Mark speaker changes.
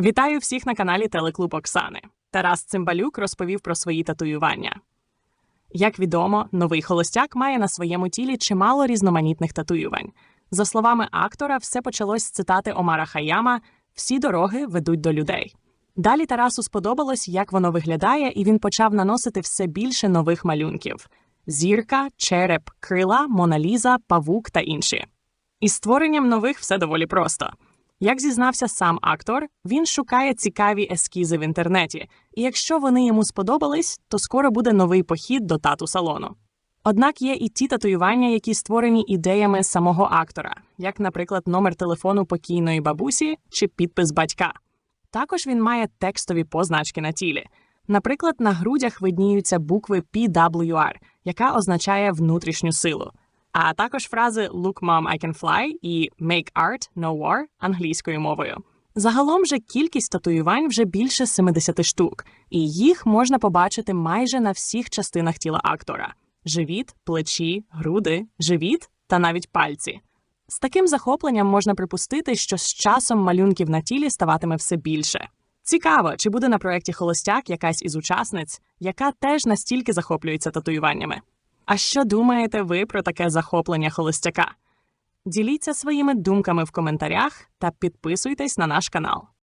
Speaker 1: Вітаю всіх на каналі Телеклуб Оксани. Тарас Цимбалюк розповів про свої татуювання. Як відомо, новий холостяк має на своєму тілі чимало різноманітних татуювань. За словами актора, все почалось з цитати Омара Хаяма Всі дороги ведуть до людей. Далі Тарасу сподобалось, як воно виглядає, і він почав наносити все більше нових малюнків: зірка, череп, крила, Моналіза, павук та інші. Із створенням нових все доволі просто. Як зізнався сам актор, він шукає цікаві ескізи в інтернеті, і якщо вони йому сподобались, то скоро буде новий похід до тату салону. Однак є і ті татуювання, які створені ідеями самого актора, як, наприклад, номер телефону покійної бабусі чи підпис батька. Також він має текстові позначки на тілі. Наприклад, на грудях видніються букви PWR, яка означає внутрішню силу, а також фрази Look, Mom, I can fly і Make art, no war англійською мовою. Загалом же кількість татуювань вже більше 70 штук, і їх можна побачити майже на всіх частинах тіла актора: живіт, плечі, груди, живіт та навіть пальці. З таким захопленням можна припустити, що з часом малюнків на тілі ставатиме все більше. Цікаво, чи буде на проєкті Холостяк якась із учасниць, яка теж настільки захоплюється татуюваннями. А що думаєте ви про таке захоплення холостяка? Діліться своїми думками в коментарях та підписуйтесь на наш канал.